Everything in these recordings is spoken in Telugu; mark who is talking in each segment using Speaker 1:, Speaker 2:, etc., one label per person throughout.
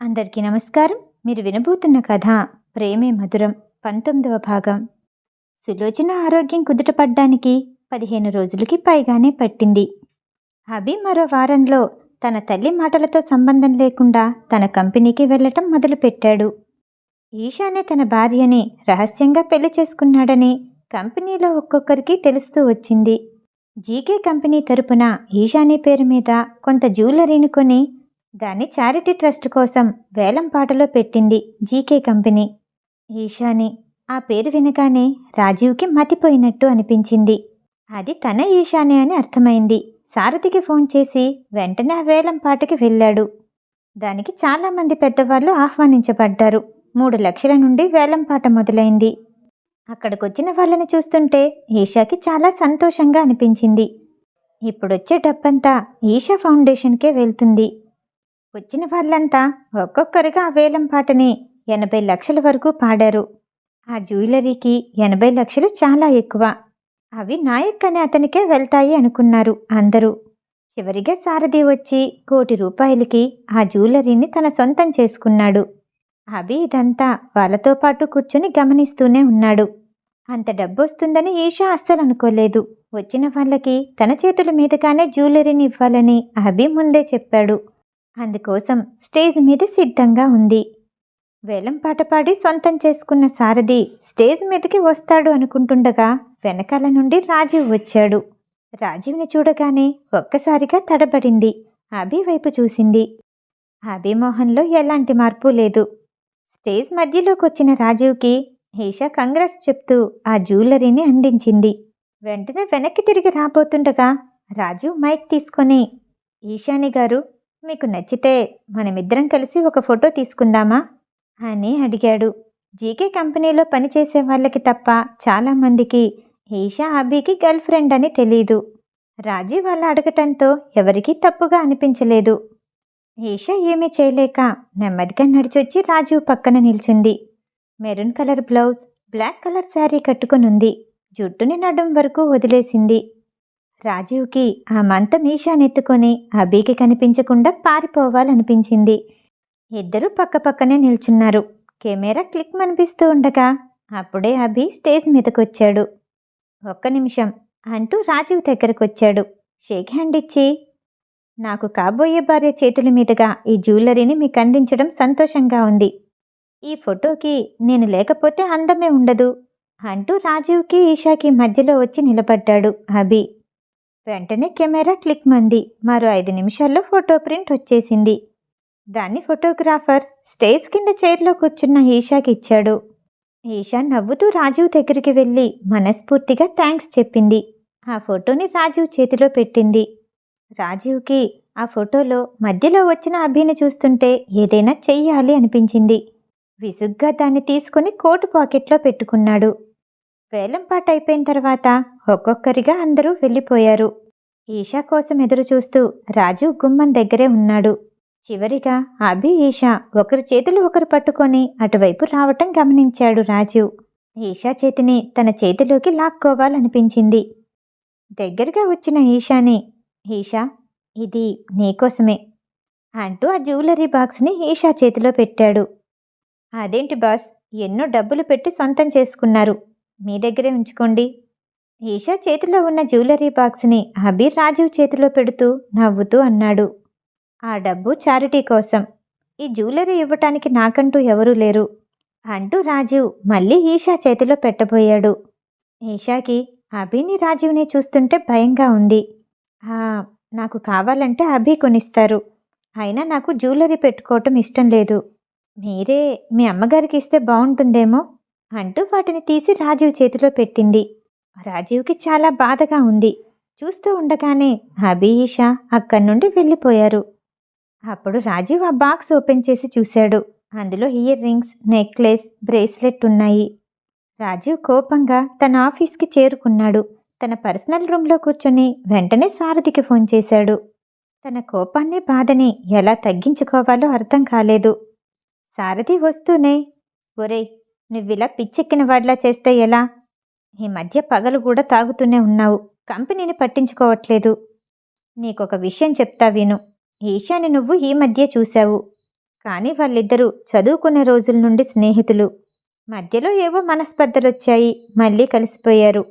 Speaker 1: అందరికీ నమస్కారం. మీరు వినబోతున్న కథ ప్రేమే మధురం పంతొమ్మిదవ భాగం. సులోచన ఆరోగ్యం కుదుటపడ్డానికి పదిహేను రోజులకి పైగానే పట్టింది. అభి మరో వారంలో తన తల్లి మాటలతో సంబంధం లేకుండా తన కంపెనీకి వెళ్ళటం మొదలుపెట్టాడు. ఈశానే తన భార్యని రహస్యంగా పెళ్ళి చేసుకున్నాడని కంపెనీలో ఒక్కొక్కరికి తెలుస్తూ వచ్చింది. జీకే కంపెనీ తరపున ఈశాని పేరు మీద కొంత జ్యువెలరీని కొని దాన్ని చారిటీ ట్రస్ట్ కోసం వేలం పాటలో పెట్టింది జీకే కంపెనీ. ఈశాని ఆ పేరు వినగానే రాజీవ్కి మతిపోయినట్టు అనిపించింది. అది తన ఈశాని అని అర్థమైంది. సారథికి ఫోన్ చేసి వెంటనే ఆ వేలం పాటకి వెళ్ళాడు. దానికి చాలామంది పెద్దవాళ్ళు ఆహ్వానించబడ్డారు. మూడు లక్షల నుండి వేలం పాట మొదలైంది. అక్కడికొచ్చిన వాళ్ళని చూస్తుంటే ఈషాకి చాలా సంతోషంగా అనిపించింది. ఇప్పుడొచ్చే డబ్బంతా ఈషా ఫౌండేషన్కే వెళ్తుంది. వచ్చిన వాళ్ళంతా ఒక్కొక్కరుగా ఆ వేలం పాటని ఎనభై లక్షల వరకు పాడారు. ఆ జ్యువెలరీకి ఎనభై లక్షలు చాలా ఎక్కువ. అవి నాయక్ అనే అతనికే వెళ్తాయి అనుకున్నారు అందరూ. చివరిగా సారథి వచ్చి కోటి రూపాయలకి ఆ జ్యువెలరీని తన సొంతం చేసుకున్నాడు. అభి ఇదంతా వాళ్ళతో పాటు కూర్చొని గమనిస్తూనే ఉన్నాడు. అంత డబ్బు వస్తుందని ఈషా అస్సలు అనుకోలేదు. వచ్చిన వాళ్ళకి తన చేతుల మీదుగానే జ్యువెలరీని ఇవ్వాలని అభి ముందే చెప్పాడు. అందుకోసం స్టేజ్ మీద సిద్ధంగా ఉంది. వేలం పాట పాడి సొంతం చేసుకున్న సారథి స్టేజ్ మీదకి వస్తాడు అనుకుంటుండగా వెనకాల నుండి రాజీవ్ వచ్చాడు. రాజీవ్ని చూడగానే ఒక్కసారిగా తడబడింది. అభి వైపు చూసింది. అభిమోహన్లో ఎలాంటి మార్పు లేదు. స్టేజ్ మధ్యలోకి వచ్చిన రాజీవ్కి ఈషా కంగ్రాట్స్ చెప్తూ ఆ జ్యువెలరీని అందించింది. వెంటనే వెనక్కి తిరిగి రాబోతుండగా రాజీవ్ మైక్ తీసుకొని ఈశాని గారు మీకు నచ్చితే మనమిద్దరం కలిసి ఒక ఫోటో తీసుకుందామా? అని అడిగాడు. జీకే కంపెనీలో పనిచేసే వాళ్ళకి తప్ప చాలామందికి ఈషా అబీకి గర్ల్ ఫ్రెండ్ అని తెలీదు. రాజీ వాళ్ళు అడగటంతో ఎవరికీ తప్పుగా అనిపించలేదు. ఈషా ఏమీ చేయలేక నెమ్మదిగా నడిచొచ్చి రాజీవ్ పక్కన నిల్చుంది. Maroon colour blouse black colour sari కట్టుకునుంది. జుట్టుని నడుం వరకు వదిలేసింది. రాజీవ్కి ఆ మంతం మీషానెత్తుకొని అబీకి కనిపించకుండా పారిపోవాలనిపించింది. ఇద్దరూ పక్కపక్కనే నిల్చున్నారు. కెమెరా క్లిక్ అనిపిస్తూ ఉండగా అప్పుడే అభి స్టేజ్ మీదకొచ్చాడు. ఒక్క నిమిషం అంటూ రాజీవ్ దగ్గరకొచ్చాడు. షేక్ హ్యాండ్ ఇచ్చి నాకు కాబోయే భార్య చేతుల మీదుగా ఈ జ్యువెలరీని మీకు అందించడం సంతోషంగా ఉంది. ఈ ఫోటోకి నేను లేకపోతే అందమే ఉండదు అంటూ రాజీవ్కి ఈషాకి మధ్యలో వచ్చి నిలబడ్డాడు అభి. వెంటనే కెమెరా క్లిక్ మంది. మరో ఐదు నిమిషాల్లో ఫోటో ప్రింట్ వచ్చేసింది. దాన్ని ఫోటోగ్రాఫర్ స్టేజ్ కింద చైర్లో కూర్చున్న ఈషాకి ఇచ్చాడు. ఈషా నవ్వుతూ రాజీవ్ దగ్గరికి వెళ్ళి మనస్ఫూర్తిగా థ్యాంక్స్ చెప్పింది. ఆ ఫోటోని రాజీవ్ చేతిలో పెట్టింది. రాజీవ్కి ఆ ఫోటోలో మధ్యలో వచ్చిన అభిని చూస్తుంటే ఏదైనా చెయ్యాలి అనిపించింది. విసుగ్గా దాన్ని తీసుకుని కోటు పాకెట్లో పెట్టుకున్నాడు. వేలంపాట అయిపోయిన తర్వాత ఒక్కొక్కరిగా అందరూ వెళ్ళిపోయారు. ఈషా కోసం ఎదురు చూస్తూ రాజు గుమ్మం దగ్గరే ఉన్నాడు. చివరిగా అభి ఈషా ఒకరి చేతులు ఒకరు పట్టుకొని అటువైపు రావటం గమనించాడు రాజు. ఈషా చేతిని తన చేతిలోకి లాక్కోవాలనిపించింది. దగ్గరగా వచ్చిన ఈషాని ఈషా ఇది నీకోసమే అంటూ ఆ జ్యువెలరీ బాక్స్ని ఈషా చేతిలో పెట్టాడు. అదేంటి బాస్ ఎన్నో డబ్బులు పెట్టి సొంతం చేసుకున్నారు. మీ దగ్గరే ఉంచుకోండి. ఈషా చేతిలో ఉన్న జ్యువెలరీ బాక్స్ని అబీర్ రాజీవ్ చేతిలో పెడుతూ నవ్వుతూ అన్నాడు. ఆ డబ్బు చారిటీ కోసం. ఈ జ్యువెలరీ ఇవ్వటానికి నాకంటూ ఎవరూ లేరు అంటూ రాజీవ్ మళ్ళీ ఈషా చేతిలో పెట్టబోయాడు. ఈషాకి అభిని రాజీవ్ని చూస్తుంటే భయంగా ఉంది. నాకు కావాలంటే అభి కొనిస్తారు. అయినా నాకు జ్యువెలరీ పెట్టుకోవటం ఇష్టం లేదు. మీరే మీ అమ్మగారికి ఇస్తే బాగుంటుందేమో అంటూ వాటిని తీసి రాజీవ్ చేతిలో పెట్టింది. రాజీవ్కి చాలా బాధగా ఉంది. చూస్తూ ఉండగానే అభి ఈషా అక్కడి నుండి వెళ్ళిపోయారు. అప్పుడు రాజీవ్ ఆ బాక్స్ ఓపెన్ చేసి చూశాడు. అందులో ఇయర్ రింగ్స్ నెక్లెస్ బ్రేస్లెట్ ఉన్నాయి. రాజీవ్ కోపంగా తన ఆఫీస్కి చేరుకున్నాడు. తన పర్సనల్ రూమ్లో కూర్చొని వెంటనే సారథికి ఫోన్ చేశాడు. తన కోపాన్ని బాధని ఎలా తగ్గించుకోవాలో అర్థం కాలేదు. సారథి వస్తూనే ఒరేయ్ నువ్విలా పిచ్చెక్కిన వాడిలా చేస్తే ఎలా? ఈ మధ్య పగలు కూడా తాగుతూనే ఉన్నావు. కంపెనీని పట్టించుకోవట్లేదు. నీకొక విషయం చెప్తా విను. ఈశాని నువ్వు ఈ మధ్య చూశావు. కానీ వాళ్ళిద్దరూ చదువుకునే రోజుల నుండి స్నేహితులు. మధ్యలో ఏవో మనస్పర్ధలొచ్చాయి. మళ్ళీ కలిసిపోయారు.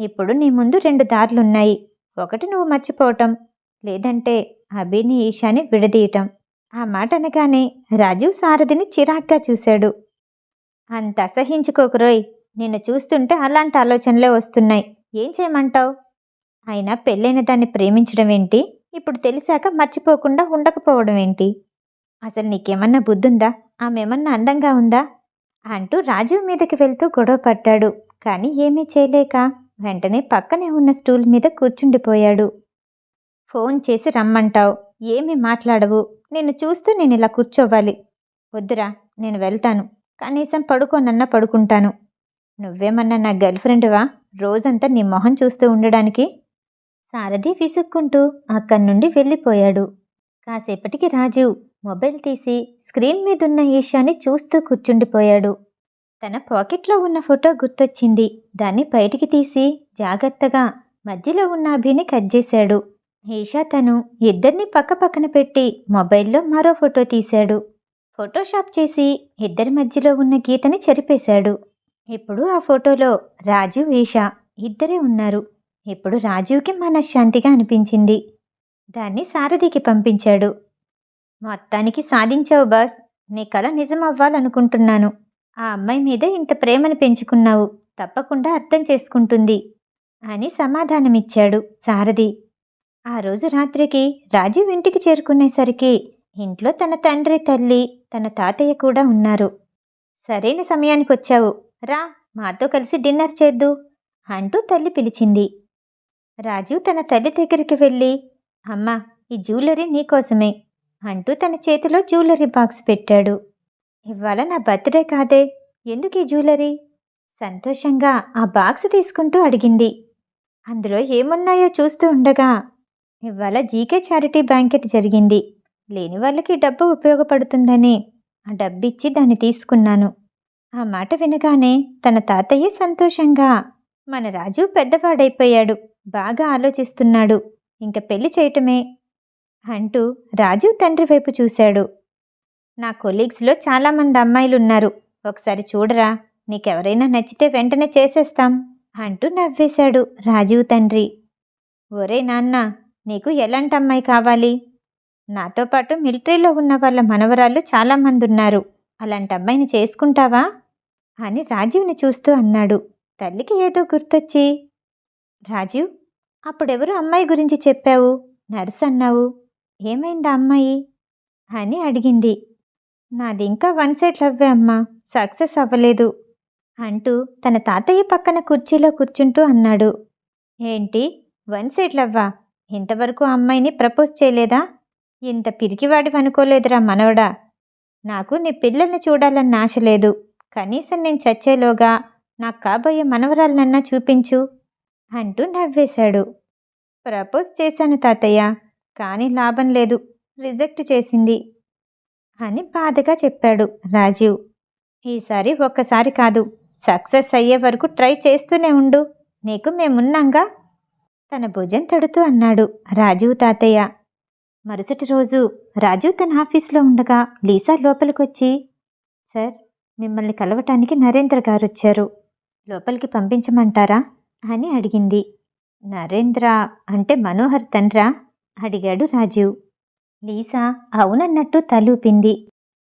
Speaker 1: ఇప్పుడు నీ ముందు రెండు దారులున్నాయి. ఒకటి నువ్వు మర్చిపోవటం. లేదంటే అభిని ఈశాని విడదీయటం. ఆ మాట అనగానే రాజు సారథిని చిరాగ్గా చూశాడు. అంత అసహించుకోకురోయ్ నిన్ను చూస్తుంటే అలాంటి ఆలోచనలే వస్తున్నాయి. ఏం చేయమంటావు? అయినా పెళ్ళైన దాన్ని ప్రేమించడం ఏంటి? ఇప్పుడు తెలిసాక మర్చిపోకుండా ఉండకపోవడం ఏంటి? అసలు నీకేమన్నా బుద్ధుందా? ఆమెమన్నా అందంగా ఉందా? అంటూ రాజు మీదకి వెళ్తూ గొడవ పడ్డాడు. కానీ ఏమీ చేయలేక వెంటనే పక్కనే ఉన్న స్టూల్ మీద కూర్చుండిపోయాడు. ఫోన్ చేసి రమ్మంటావు ఏమీ మాట్లాడవు. నిన్ను చూస్తూ నేను ఇలా కూర్చోవాలి. వద్దురా నేను వెళ్తాను. కనీసం పడుకోనన్నా పడుకుంటాను. నువ్వేమన్నా నా గర్ల్ ఫ్రెండ్వా? రోజంతా నీ మొహం చూస్తూ ఉండడానికి? సారథి విసుక్కుంటూ అక్కడి నుండి వెళ్ళిపోయాడు. కాసేపటికి రాజు మొబైల్ తీసి స్క్రీన్ మీదున్న ఈశాని చూస్తూ కూర్చుండిపోయాడు. తన పాకెట్లో ఉన్న ఫోటో గుర్తొచ్చింది. దాన్ని బయటికి తీసి జాగ్రత్తగా మధ్యలో ఉన్న అభిని కట్ చేశాడు. ఈషా తను ఇద్దరిని పక్క పక్కన పెట్టి మొబైల్లో మరో ఫోటో తీశాడు. ఫోటోషాప్ చేసి ఇద్దరి మధ్యలో ఉన్న గీతని చెరిపేశాడు. ఇప్పుడు ఆ ఫోటోలో రాజు ఈషా ఇద్దరే ఉన్నారు. ఇప్పుడు రాజుకి మనశ్శాంతిగా అనిపించింది. దాన్ని సారథికి పంపించాడు. మొత్తానికి సాధించావు బాస్. నీ కళ నిజం అవ్వాలనుకుంటున్నాను ఆ అమ్మాయి మీద ఇంత ప్రేమను పెంచుకున్నావు. తప్పకుండా అర్థం చేసుకుంటుంది అని సమాధానమిచ్చాడు సారథి. ఆ రోజు రాత్రికి రాజీవ్ ఇంటికి చేరుకునేసరికి ఇంట్లో తన తండ్రి తల్లి తన తాతయ్య కూడా ఉన్నారు. సరైన సమయానికి వచ్చావు రా మాతో కలిసి డిన్నర్ చేద్దు అంటూ తల్లి పిలిచింది. రాజు తన తల్లి దగ్గరికి వెళ్ళి అమ్మా ఈ జ్యువెలరీ నీకోసమే అంటూ తన చేతిలో జ్యువెలరీ బాక్స్ పెట్టాడు. ఇవాళ నా బర్త్డే కాదే ఎందుకు ఈ జ్యువెలరీ? సంతోషంగా ఆ బాక్స్ తీసుకుంటూ అడిగింది. అందులో ఏమున్నాయో చూస్తూ ఉండగా ఇవాళ జీకే చారిటీ బ్యాంకెట్ జరిగింది. లేని వాళ్ళకి డబ్బు ఉపయోగపడుతుందని ఆ డబ్బిచ్చి దాన్ని తీసుకున్నాను. ఆ మాట వినగానే తన తాతయ్య సంతోషంగా మన రాజు పెద్దవాడైపోయాడు బాగా ఆలోచిస్తున్నాడు ఇంక పెళ్ళి చేయటమే అంటూ రాజు తండ్రి వైపు చూశాడు. నా కొలీగ్స్లో చాలామంది అమ్మాయిలు ఉన్నారు ఒకసారి చూడరా నీకెవరైనా నచ్చితే వెంటనే చేసేస్తాం అంటూ నవ్వేశాడు రాజీవ్ తండ్రి. ఒరే నాన్న నీకు ఎలాంటి అమ్మాయి కావాలి? నాతో పాటు మిలిటరీలో ఉన్న వాళ్ళ మనవరాళ్ళు చాలామంది ఉన్నారు అలాంటి అమ్మాయిని చేసుకుంటావా? అని రాజీవ్ని చూస్తూ అన్నాడు. తల్లికి ఏదో గుర్తొచ్చి రాజీవ్ అప్పుడెవరు అమ్మాయి గురించి చెప్పావు? నర్స్ అన్నావు. ఏమైందా అమ్మాయి? అని అడిగింది. నాది ఇంకా వన్ సైడ్ లవ్వే అమ్మా సక్సెస్ అవ్వలేదు అంటూ తన తాతయ్య పక్కన కుర్చీలో కూర్చుంటూ అన్నాడు. ఏంటి? వన్ సైడ్ లవ్వా? ఇంతవరకు అమ్మాయిని ప్రపోజ్ చేయలేదా? ఇంత పిరికివాడివనుకోలేదురా మనవడా. నాకు నీ పిల్లల్ని చూడాలన్న ఆశ లేదు. కనీసం నేను చచ్చేలోగా నాకు కాబోయే మనవరాలనన్నా చూపించు అంటూ నవ్వేశాడు. ప్రపోజ్ చేశాను తాతయ్య కానీ లాభం లేదు రిజెక్ట్ చేసింది అని బాధగా చెప్పాడు రాజీవ్. ఈసారి ఒక్కసారి కాదు సక్సెస్ అయ్యే వరకు ట్రై చేస్తూనే ఉండు నీకు మేమున్నాంగా? తన భుజం తడుతూ అన్నాడు రాజీవ్ తాతయ్య. మరుసటి రోజు రాజు తన ఆఫీస్లో ఉండగా లీసా లోపలికొచ్చి సార్ మిమ్మల్ని కలవటానికి నరేంద్ర గారు వచ్చారు లోపలికి పంపించమంటారా? అని అడిగింది. నరేంద్ర అంటే మనోహర్ తండ్రా? అడిగాడు రాజీవ్. లీసా అవునన్నట్టు తలూపింది.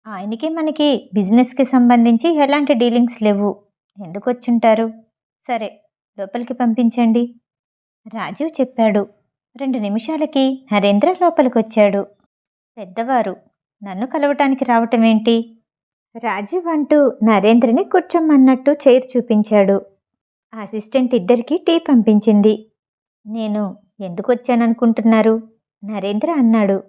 Speaker 1: ఆయనకి మనకి బిజినెస్కి సంబంధించి ఎలాంటి డీలింగ్స్ లేవు. ఎందుకు వచ్చుంటారు సరే లోపలికి పంపించండి. రాజీవ్ చెప్పాడు. రెండు నిమిషాలకి నరేంద్ర లోపలికొచ్చాడు. పెద్దవారు నన్ను కలవటానికి రావటమేంటి? రాజీవ్ అంటూ నరేంద్రని కూర్చోమన్నట్టు చైర్ చూపించాడు. అసిస్టెంట్ ఇద్దరికీ టీ పంపించింది. నేను ఎందుకు వచ్చాననుకుంటున్నారు నరేంద్ర అన్నాడు.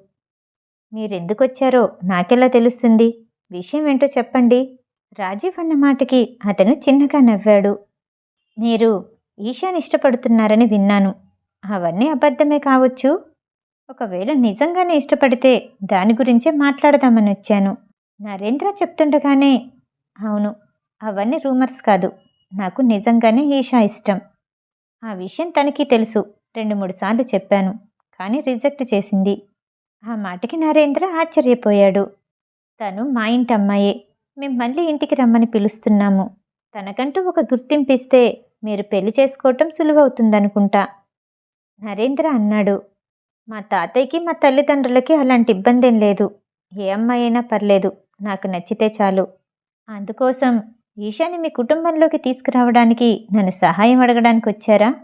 Speaker 1: మీరెందుకొచ్చారో నాకెలా తెలుస్తుంది? విషయం ఏంటో చెప్పండి. రాజీవ్ అన్న మాటకి అతను చిన్నగా నవ్వాడు. మీరు ఈశాన్ ఇష్టపడుతున్నారని విన్నాను. అవన్నీ అబద్ధమే కావచ్చు. ఒకవేళ నిజంగానే ఇష్టపడితే దాని గురించే మాట్లాడదామని వచ్చాను. నరేంద్ర చెప్తుండగానే అవును అవన్నీ రూమర్స్ కాదు. నాకు నిజంగానే ఈషా ఇష్టం. ఆ విషయం తనకి తెలుసు. రెండు మూడు సార్లు చెప్పాను కానీ రిజెక్ట్ చేసింది. ఆ మాటకి నరేంద్ర ఆశ్చర్యపోయాడు. తను మా ఇంటి అమ్మాయే మేము మళ్ళీ ఇంటికి రమ్మని పిలుస్తున్నాము. తనకంటూ ఒక గుర్తింపిస్తే మీరు పెళ్ళి చేసుకోవటం సులువవుతుందనుకుంటా. నరేంద్ర అన్నాడు. మా తాతయ్యకి మా తల్లిదండ్రులకి అలాంటి ఇబ్బంది ఏం లేదు. ఏ అమ్మాయి అయినా పర్లేదు. నాకు నచ్చితే చాలు. అందుకోసం ఈశాని మీ కుటుంబంలోకి తీసుకురావడానికి నన్ను సహాయం అడగడానికి వచ్చారా?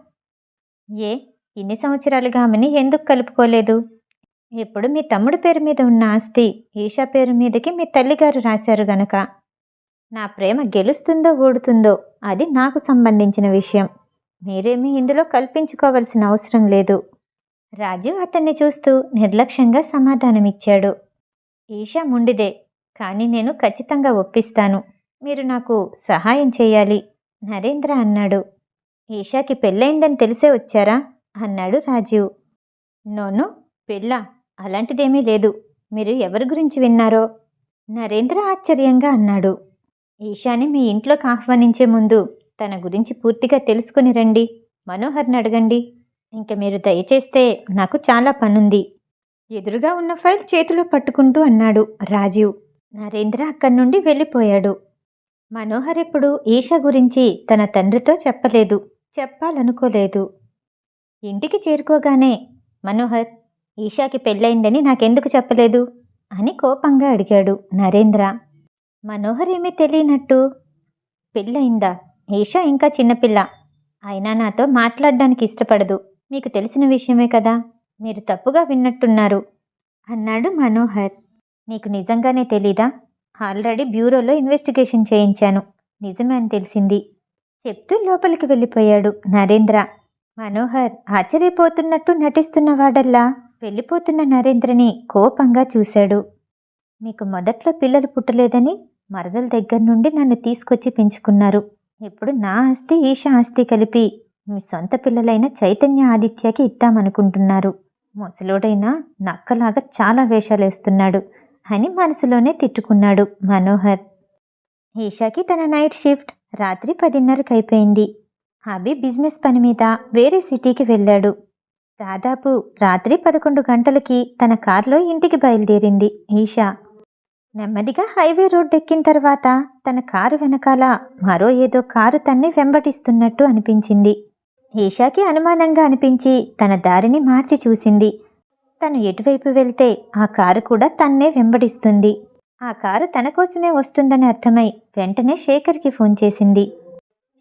Speaker 1: ఏ ఇన్ని సంవత్సరాలుగా ఆమెని ఎందుకు కలుపుకోలేదు? ఇప్పుడు మీ తమ్ముడి పేరు మీద ఉన్న ఆస్తి ఈషా పేరు మీదకి మీ తల్లిగారు రాశారు గనక. నా ప్రేమ గెలుస్తుందో ఓడుతుందో అది నాకు సంబంధించిన విషయం. మీరేమీ ఇందులో కల్పించుకోవాల్సిన అవసరం లేదు. రాజు అతన్ని చూస్తూ నిర్లక్ష్యంగా సమాధానమిచ్చాడు. ఈషా ముండిదే కానీ నేను ఖచ్చితంగా ఒప్పిస్తాను. మీరు నాకు సహాయం చేయాలి. నరేంద్ర అన్నాడు. ఈషాకి పెళ్ళయిందని తెలిసే వచ్చారా? అన్నాడు రాజీవ్. నోను పెళ్ళా? అలాంటిదేమీ లేదు. మీరు ఎవరి గురించి విన్నారో? నరేంద్ర ఆశ్చర్యంగా అన్నాడు. ఈశాని మీ ఇంట్లోకి ఆహ్వానించే ముందు తన గురించి పూర్తిగా తెలుసుకుని రండి. మనోహర్ని అడగండి. ఇంక మీరు దయచేస్తే నాకు చాలా పనుంది. ఎదురుగా ఉన్న ఫైల్ చేతిలో పట్టుకుంటూ అన్నాడు రాజీవ్. నరేంద్ర అక్కడి నుండి వెళ్ళిపోయాడు. మనోహర్ ఇప్పుడు ఈషా గురించి తన తండ్రితో చెప్పలేదు చెప్పాలనుకోలేదు. ఇంటికి చేరుకోగానే మనోహర్ ఈషాకి పెళ్ళయిందని నాకెందుకు చెప్పలేదు? అని కోపంగా అడిగాడు నరేంద్ర. మనోహర్ ఏమీ తెలియనట్టు పెళ్ళయిందా? ఈషా ఇంకా చిన్నపిల్ల అయినా నాతో మాట్లాడడానికి ఇష్టపడదు. మీకు తెలిసిన విషయమే కదా? మీరు తప్పుగా విన్నట్టున్నారు అన్నాడు మనోహర్. నీకు నిజంగానే తెలీదా? ఆల్రెడీ బ్యూరోలో ఇన్వెస్టిగేషన్ చేయించాను. నిజమే అని తెలిసింది. చెప్తూ లోపలికి వెళ్ళిపోయాడు నరేంద్ర. మనోహర్ ఆశ్చర్యపోతున్నట్టు నటిస్తున్న వాడల్లా? వెళ్ళిపోతున్న నరేంద్రని కోపంగా చూశాడు. మీకు మొదట్లో పిల్లలు పుట్టలేదని మరదల దగ్గర నుండి నన్ను తీసుకొచ్చి పెంచుకున్నారు. ఇప్పుడు నా ఆస్తి ఈషా ఆస్తి కలిపి మీ సొంత పిల్లలైన చైతన్య ఆదిత్యకి ఇద్దామనుకుంటున్నారు. ముసలోడైనా నక్కలాగా చాలా వేషాలేస్తున్నాడు. అని మనసులోనే తిట్టుకున్నాడు మనోహర్. ఈషాకి తన నైట్ షిఫ్ట్ రాత్రి పదిన్నరకు అయిపోయింది. అభి బిజినెస్ పని మీద వేరే సిటీకి వెళ్ళాడు. దాదాపు రాత్రి పదకొండు గంటలకి తన కారులో ఇంటికి బయలుదేరింది ఈషా. నెమ్మదిగా హైవే రోడ్ ఎక్కిన తర్వాత తన కారు వెనకాల మరో ఏదో కారు తన్ని వెంబడిస్తున్నట్టు అనిపించింది. ఈషాకి అనుమానంగా అనిపించి తన దారిని మార్చి చూసింది. తను ఎటువైపు వెళ్తే ఆ కారు కూడా తన్నే వెంబడిస్తుంది. ఆ కారు తన కోసమే వస్తుందని అర్థమై వెంటనే శేఖర్కి ఫోన్ చేసింది.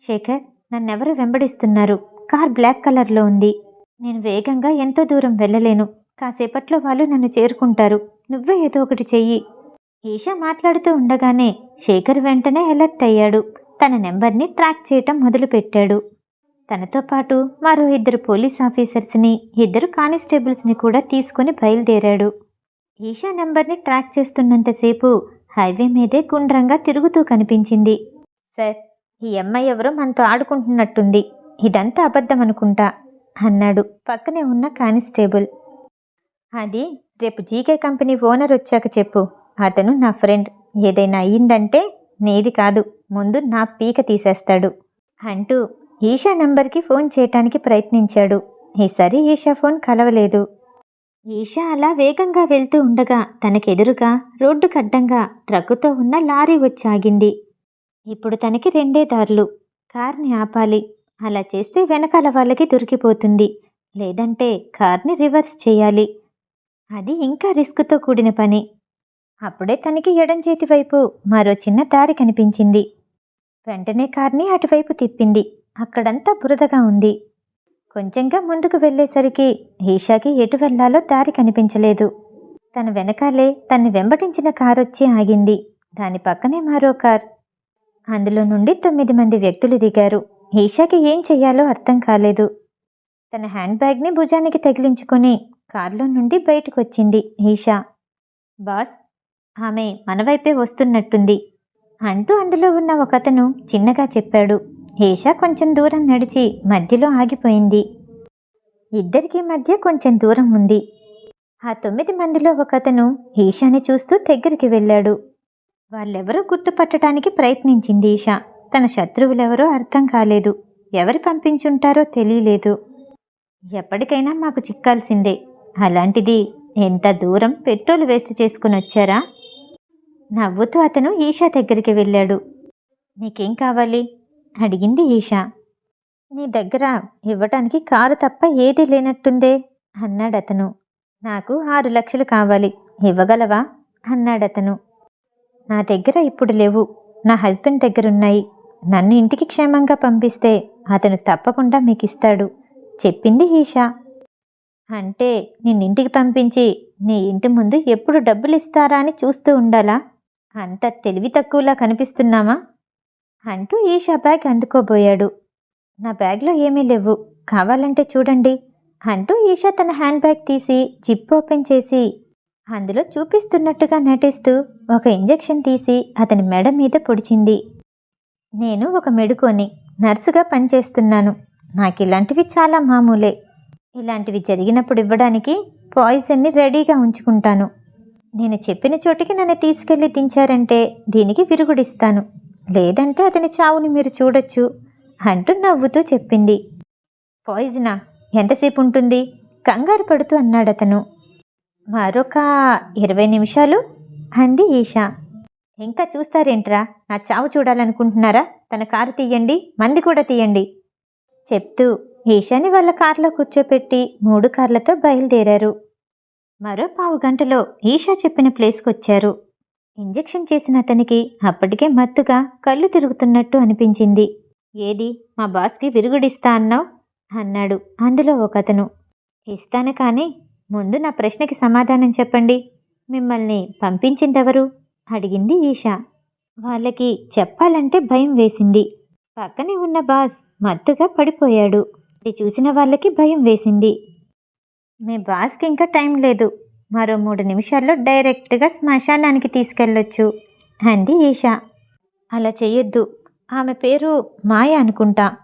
Speaker 1: శేఖర్ నన్నెవరు వెంబడిస్తున్నారు? కార్ బ్లాక్ కలర్లో ఉంది. నేను వేగంగా ఎంతో దూరం వెళ్ళలేను. కాసేపట్లో వాళ్ళు నన్ను చేరుకుంటారు. నువ్వే ఏదో ఒకటి చెయ్యి. ఈషా మాట్లాడుతూ ఉండగానే శేఖర్ వెంటనే అలర్ట్ అయ్యాడు. తన నెంబర్ని ట్రాక్ చేయటం మొదలుపెట్టాడు. తనతో పాటు మరో ఇద్దరు పోలీస్ ఆఫీసర్స్ని ఇద్దరు కానిస్టేబుల్స్ని కూడా తీసుకుని బయలుదేరాడు. ఈషా నెంబర్ని ట్రాక్ చేస్తున్నంతసేపు హైవే మీదే గుండ్రంగా తిరుగుతూ కనిపించింది. సార్ ఈ అమ్మాయి ఎవరో మనతో ఆడుకుంటున్నట్టుంది. ఇదంతా అబద్ధం అనుకుంటా అన్నాడు పక్కనే ఉన్న కానిస్టేబుల్. అది రేపు జీకే కంపెనీ ఓనర్ వచ్చాక చెప్పు. అతను నా ఫ్రెండ్. ఏదైనా అయ్యిందంటే నీది కాదు. ముందు నా పీక తీసేస్తాడు అంటూ ఈషా నంబర్కి ఫోన్ చేయటానికి ప్రయత్నించాడు. ఈసారి ఈషా ఫోన్ కలవలేదు. ఈషా అలా వేగంగా వెళ్తూ ఉండగా తనకెదురుగా రోడ్డు కడ్డంగా ట్రక్కుతో ఉన్న లారీ వచ్చి ఆగింది. ఇప్పుడు తనకి రెండే దారులు. కార్ని ఆపాలి. అలా చేస్తే వెనకాల వాళ్ళకి దొరికిపోతుంది. లేదంటే కార్ని రివర్స్ చేయాలి. అది ఇంకా రిస్క్తో కూడిన పని. అప్పుడే తనకి ఎడం చేతి వైపు మరో చిన్న దారి కనిపించింది. వెంటనే కార్ని అటువైపు తిప్పింది. అక్కడంతా బురదగా ఉంది. కొంచెంగా ముందుకు వెళ్ళేసరికి ఈషాకి ఎటు వెళ్ళాలో దారి కనిపించలేదు. తన వెనకాలే తన్ని వెంబడించిన కారు వచ్చి ఆగింది. దాని పక్కనే మరో కార్. అందులో నుండి తొమ్మిది మంది వ్యక్తులు దిగారు. ఈషాకి ఏం చెయ్యాలో అర్థం కాలేదు. తన హ్యాండ్ బ్యాగ్ని భుజానికి తగిలించుకొని కారులో నుండి బయటకు వచ్చింది ఈషా బాస్ ఆమె మన వైపే వస్తున్నట్టుంది అంటూ అందులో ఉన్న ఒకతను చిన్నగా చెప్పాడు. ఈషా కొంచెం దూరం నడిచి మధ్యలో ఆగిపోయింది. ఇద్దరికీ మధ్య కొంచెం దూరం ఉంది. ఆ తొమ్మిది మందిలో ఒకతను ఈషాని చూస్తూ దగ్గరికి వెళ్ళాడు. వాళ్ళెవరో గుర్తుపట్టడానికి ప్రయత్నించింది ఈషా తన శత్రువులెవరో అర్థం కాలేదు. ఎవరు పంపించుంటారో తెలియలేదు. ఎప్పటికైనా మాకు చిక్కాల్సిందే. అలాంటిది ఎంత దూరం పెట్రోల్ వేస్ట్ చేసుకుని వచ్చారా? నవ్వుతూ అతను ఈషా దగ్గరికి వెళ్ళాడు. నీకేం కావాలి? అడిగింది ఈషా. నీ దగ్గర ఇవ్వటానికి కారు తప్ప ఏదీ లేనట్టుందే అన్నాడతను. నాకు ఆరు లక్షలు కావాలి ఇవ్వగలవా? అన్నాడతను. నా దగ్గర ఇప్పుడు లేవు నా హస్బెండ్ దగ్గరున్నాయి. నన్ను ఇంటికి క్షేమంగా పంపిస్తే అతను తప్పకుండా మీకు ఇస్తాడు చెప్పింది ఈషా. అంటే నిన్నింటికి పంపించి నీ ఇంటి ముందు ఎప్పుడు డబ్బులు ఇస్తారా అని చూస్తూ ఉండాలా? అంత తెలివి తక్కువలా కనిపిస్తున్నామా అంటూ ఈషా బ్యాగ్ అందుకోబోయాడు. నా బ్యాగ్లో ఏమీ లేవు. కావాలంటే చూడండి అంటూ ఈషా తన హ్యాండ్ బ్యాగ్ తీసి జిప్ ఓపెన్ చేసి అందులో చూపిస్తున్నట్టుగా నటిస్తూ ఒక ఇంజెక్షన్ తీసి అతని మెడ మీద పొడిచింది. నేను ఒక మెడుకోని నర్సుగా పనిచేస్తున్నాను. నాకు ఇలాంటివి చాలా మామూలే. ఇలాంటివి జరిగినప్పుడు ఇవ్వడానికి పాయిజన్ని రెడీగా ఉంచుకుంటాను. నేను చెప్పిన చోటికి నన్ను తీసుకెళ్ళి దించారంటే దీనికి విరుగుడిస్తాను. లేదంటే అతని చావుని మీరు చూడొచ్చు అంటూ నవ్వుతూ చెప్పింది. పాయిజనా ఎంతసేపు ఉంటుంది? కంగారు పడుతూ అన్నాడతను. మరొక ఇరవై నిమిషాలు? అంది ఈషా. ఇంకా చూస్తారేంట్రా? నా చావు చూడాలనుకుంటున్నారా? తన కారు తీయండి మంది కూడా తీయండి చెప్తూ ఈషాని వాళ్ళ కార్లో కూర్చోపెట్టి మూడు కార్లతో బయలుదేరారు. మరో పావు గంటలో ఈషా చెప్పిన ప్లేస్కి వచ్చారు ఇంజెక్షన్ చేసిన అతనికి అప్పటికే మత్తుగా కళ్ళు తిరుగుతున్నట్టు అనిపించింది. ఏది? మా బాస్కి విరుగుడిస్తా అన్నావు? అన్నాడు. అందులో ఒకతను. ఇస్తాను కానీ ముందు నా ప్రశ్నకి సమాధానం చెప్పండి. మిమ్మల్ని పంపించిందెవరు? అడిగింది ఈషా. వాళ్ళకి చెప్పాలంటే భయం వేసింది. పక్కనే ఉన్న బాస్ మత్తుగా పడిపోయాడు. ఇది చూసిన వాళ్ళకి భయం వేసింది. మీ బాస్కి ఇంకా టైం లేదు. మరో మూడు నిమిషాల్లో డైరెక్ట్గా శ్మశానానికి తీసుకెళ్ళొచ్చు అంది ఈషా. అలా చెయ్యొద్దు. ఆమె పేరు మాయ అనుకుంటా.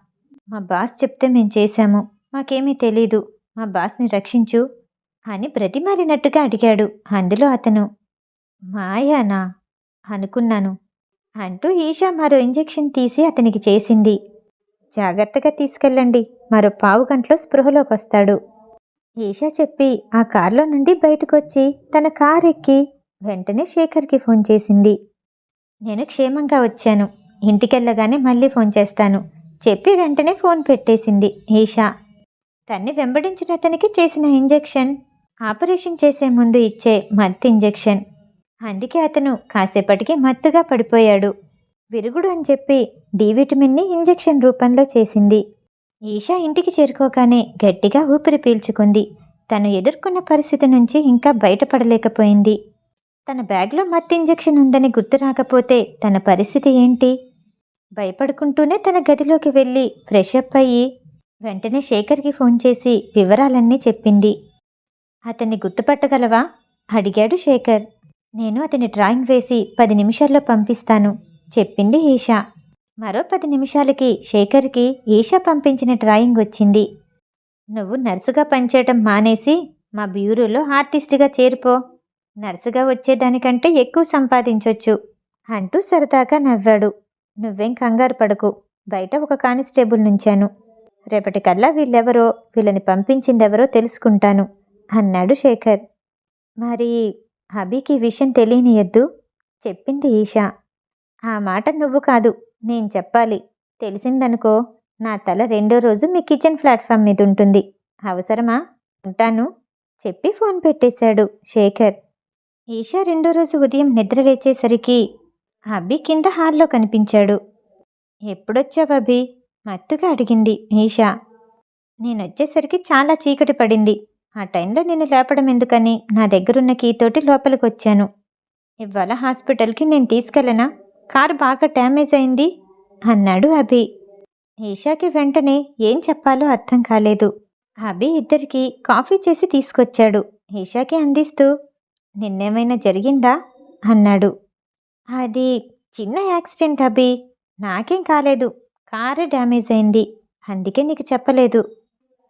Speaker 1: మా బాస్ చెప్తే మేం చేశాము. మాకేమీ తెలీదు. మా బాస్ని రక్షించు అని బ్రతిమాలినట్టుగా అడిగాడు అందులో అతను. మాయానా? అనుకున్నాను అంటూ ఈషా మరో ఇంజెక్షన్ తీసి అతనికి చేసింది. జాగ్రత్తగా తీసుకెళ్ళండి. మరో పావు గంటలో స్పృహలోకి వస్తాడు ఈషా చెప్పి ఆ కారులో నుండి బయటకొచ్చి తన కార్ ఎక్కి వెంటనే శేఖర్కి ఫోన్ చేసింది. నేను క్షేమంగా వచ్చాను. ఇంటికెళ్ళగానే మళ్ళీ ఫోన్ చేస్తాను చెప్పి వెంటనే ఫోన్ పెట్టేసింది ఈషా. తన్ని వెంబడించిన అతనికి చేసిన ఇంజెక్షన్ ఆపరేషన్ చేసే ముందు ఇచ్చే మత్తు ఇంజెక్షన్. అందుకే అతను కాసేపటికి మత్తుగా పడిపోయాడు. విరుగుడు అని చెప్పి డి విటమిన్ని ఇంజెక్షన్ రూపంలో చేసింది. ఈషా ఇంటికి చేరుకోగానే గట్టిగా ఊపిరి పీల్చుకుంది. తను ఎదుర్కొన్న పరిస్థితి నుంచి ఇంకా బయటపడలేకపోయింది. తన బ్యాగ్లో మత్ ఇంజెక్షన్ ఉందని గుర్తు రాకపోతే తన పరిస్థితి ఏంటి? భయపడుకుంటూనే తన గదిలోకి వెళ్ళి ఫ్రెష్ అప్ అయ్యి వెంటనే శేఖర్కి ఫోన్ చేసి వివరాలన్నీ చెప్పింది. అతన్ని గుర్తుపట్టగలవా? అడిగాడు శేఖర్. నేను అతని డ్రాయింగ్ వేసి పది నిమిషాల్లో పంపిస్తాను చెప్పింది ఈషా. మరో పది నిమిషాలకి శేఖర్కి ఈషా పంపించిన డ్రాయింగ్ వచ్చింది. నువ్వు నర్సుగా పనిచేయటం మానేసి మా బ్యూరోలో ఆర్టిస్ట్గా చేరిపో. నర్సుగా వచ్చేదానికంటే ఎక్కువ సంపాదించొచ్చు అంటూ సరదాగా నవ్వాడు. నువ్వేం కంగారు పడకు. బయట ఒక కానిస్టేబుల్ నుంచాను. రేపటికల్లా వీళ్ళెవరో వీళ్ళని పంపించిందెవరో తెలుసుకుంటాను అన్నాడు శేఖర్. మరి అభికి విషయం తెలియనియద్దు. చెప్పింది ఈషా. ఆ మాట నువ్వు కాదు. నేను చెప్పాలి. తెలిసిందనుకో నా తల రెండో రోజు మీ కిచెన్ ప్లాట్ఫామ్ మీద ఉంటుంది అవసరమా? ఉంటాను. చెప్పి ఫోన్ పెట్టేశాడు శేఖర్. ఈషా రెండో రోజు ఉదయం నిద్ర లేచేసరికి అభి కింద హాల్లో కనిపించాడు. ఎప్పుడొచ్చావు అభి? మత్తుగా అడిగింది ఈషా. నేనొచ్చేసరికి చాలా చీకటి పడింది. ఆ టైంలో నేను లేపడం ఎందుకని నా దగ్గరున్న కీతోటి లోపలికి వచ్చాను ఇవాళ హాస్పిటల్కి నేను తీసుకెళ్ళనా? కారు బాగా డ్యామేజ్ అయింది అన్నాడు అభి. ఈషాకి వెంటనే ఏం చెప్పాలో అర్థం కాలేదు. అభి ఇద్దరికి కాఫీ చేసి తీసుకొచ్చాడు. ఈషాకి అందిస్తూ నిన్నేమైనా జరిగిందా? అన్నాడు. అది చిన్న యాక్సిడెంట్ అభి. నాకేం కాలేదు. కారు డ్యామేజ్ అయింది. అందుకే నీకు చెప్పలేదు.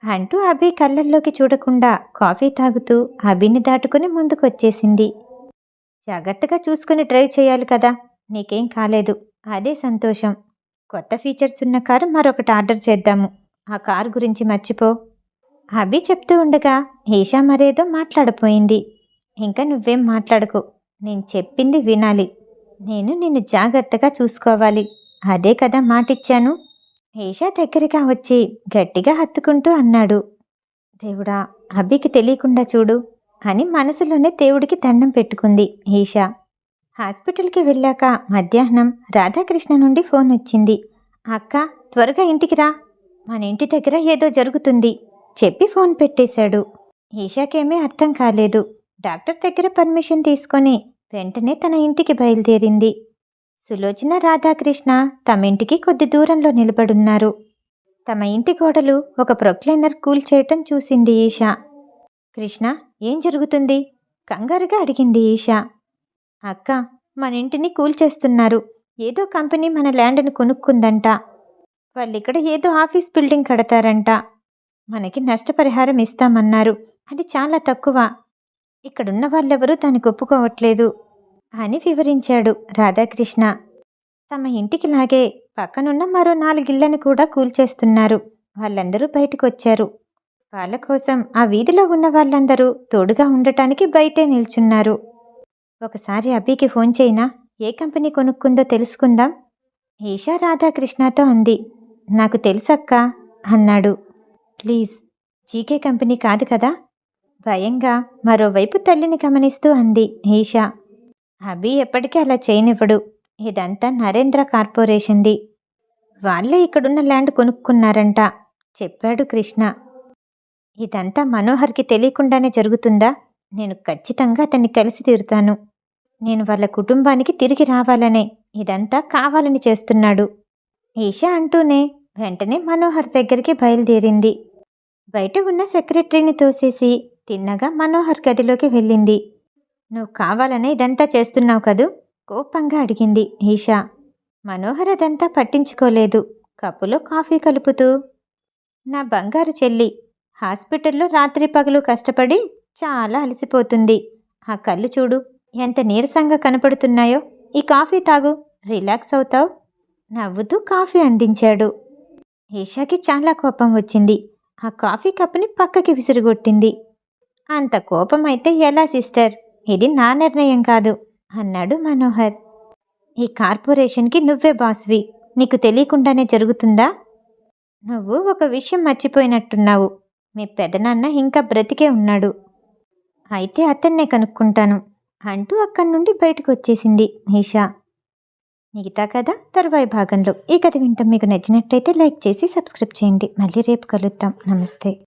Speaker 1: అంటూ అభి కళ్ళల్లోకి చూడకుండా కాఫీ తాగుతూ అభిని దాటుకుని ముందుకొచ్చేసింది. జాగ్రత్తగా చూసుకుని డ్రైవ్ చేయాలి కదా. నీకేం కాలేదు. అదే సంతోషం. కొత్త ఫీచర్స్ ఉన్న కారు మరొకటి ఆర్డర్ చేద్దాము. ఆ కారు గురించి మర్చిపో. అభి చెప్తూ ఉండగా ఈషా మరేదో మాట్లాడపోయింది. ఇంకా నువ్వేం మాట్లాడకు. నేను చెప్పింది వినాలి. నేను నిన్ను జాగ్రత్తగా చూసుకోవాలి. అదే కదా మాటిచ్చాను. ఈషా దగ్గరగా వచ్చి గట్టిగా హత్తుకుంటూ అన్నాడు. దేవుడా అభికి తెలియకుండా చూడు అని మనసులోనే దేవుడికి దండం పెట్టుకుంది ఈషా. హాస్పిటల్కి వెళ్ళాక మధ్యాహ్నం రాధాకృష్ణ నుండి ఫోన్ వచ్చింది. అక్క త్వరగా ఇంటికి రా. మన ఇంటి దగ్గర ఏదో జరుగుతుంది చెప్పి ఫోన్ పెట్టేశాడు. ఈషాకేమీ అర్థం కాలేదు. డాక్టర్ దగ్గర పర్మిషన్ తీసుకొని వెంటనే తన ఇంటికి బయలుదేరింది. సులోచన రాధాకృష్ణ తమ ఇంటికి కొద్ది దూరంలో నిలబడున్నారు. తమ ఇంటి గోడలు ఒక ప్రొక్లైనర్ కూల్ చేయటం చూసింది ఈషా కృష్ణ ఏం జరుగుతుంది? కంగారుగా అడిగింది ఈషా అక్క మన ఇంటిని కూల్చేస్తున్నారు. ఏదో కంపెనీ మన ల్యాండ్ని కొనుక్కుందంట. వాళ్ళిక్కడ ఏదో ఆఫీస్ బిల్డింగ్ కడతారంట. మనకి నష్టపరిహారం ఇస్తామన్నారు. అది చాలా తక్కువ. ఇక్కడున్న వాళ్ళెవరూ దానికి ఒప్పుకోవట్లేదు అని వివరించాడు రాధాకృష్ణ. తమ ఇంటికి లాగే పక్కనున్న మరో నాలుగిళ్ళను కూడా కూల్చేస్తున్నారు. వాళ్ళందరూ బయటకు వచ్చారు వాళ్ళ కోసం ఆ వీధిలో ఉన్న వాళ్ళందరూ తోడుగా ఉండటానికి బయటే నిల్చున్నారు. ఒకసారి అభికి ఫోన్ చేయినా ఏ కంపెనీ కొనుక్కుందో తెలుసుకుందాం. ఈషా రాధాకృష్ణతో అంది. నాకు తెలుసక్క అన్నాడు. ప్లీజ్ జీకే కంపెనీ కాదు కదా? భయంగా మరోవైపు తల్లిని గమనిస్తూ అంది ఈషా. అభి ఎప్పటికీ అలా చేయనివ్వడు. ఇదంతా నరేంద్ర కార్పొరేషన్ది. వాళ్ళే ఇక్కడున్న ల్యాండ్ కొనుక్కున్నారంట చెప్పాడు కృష్ణ. ఇదంతా మనోహర్కి తెలియకుండానే జరుగుతుందా? నేను ఖచ్చితంగా అతన్ని కలిసి తీరుతాను. నేను వాళ్ళ కుటుంబానికి తిరిగి రావాలనే ఇదంతా కావాలని చేస్తున్నాడు. ఈషా అంటూనే వెంటనే మనోహర్ దగ్గరికి బయలుదేరింది. బయట ఉన్న సెక్రటరీని తోసేసి తిన్నగా మనోహర్ గదిలోకి వెళ్ళింది. నువ్వు కావాలనే ఇదంతా చేస్తున్నావు కదూ? కోపంగా అడిగింది ఈషా. మనోహర్ అదంతా పట్టించుకోలేదు. కప్పులో కాఫీ కలుపుతూ నా బంగారు చెల్లి హాస్పిటల్లో రాత్రి పగలు కష్టపడి చాలా అలసిపోతుంది. ఆ కళ్ళు చూడు. ఎంత నీరసంగా కనపడుతున్నాయో. ఈ కాఫీ తాగు రిలాక్స్ అవుతావు. నవ్వుతూ కాఫీ అందించాడు. ఈషాకి చాలా కోపం వచ్చింది. ఆ కాఫీ కప్ని పక్కకి విసిరుగొట్టింది. అంత కోపం అయితే ఎలా సిస్టర్? ఇది నా నిర్ణయం కాదు అన్నాడు మనోహర్. ఈ కార్పొరేషన్కి నువ్వే బాస్వి. నీకు తెలియకుండానే జరుగుతుందా? నువ్వు ఒక విషయం మర్చిపోయినట్టున్నావు. మీ పెదనాన్న ఇంకా బ్రతికే ఉన్నాడు. అయితే అతన్నే కనుక్కుంటాను. అంటూ అక్కడి నుండి బయటకు వచ్చేసింది నిషా. మిగతా కథ తర్వాయి భాగంలో. ఈ కథ వింటాం మీకు నచ్చినట్లయితే లైక్ చేసి సబ్స్క్రైబ్ చేయండి. మళ్ళీ రేపు కలుద్దాం. నమస్తే.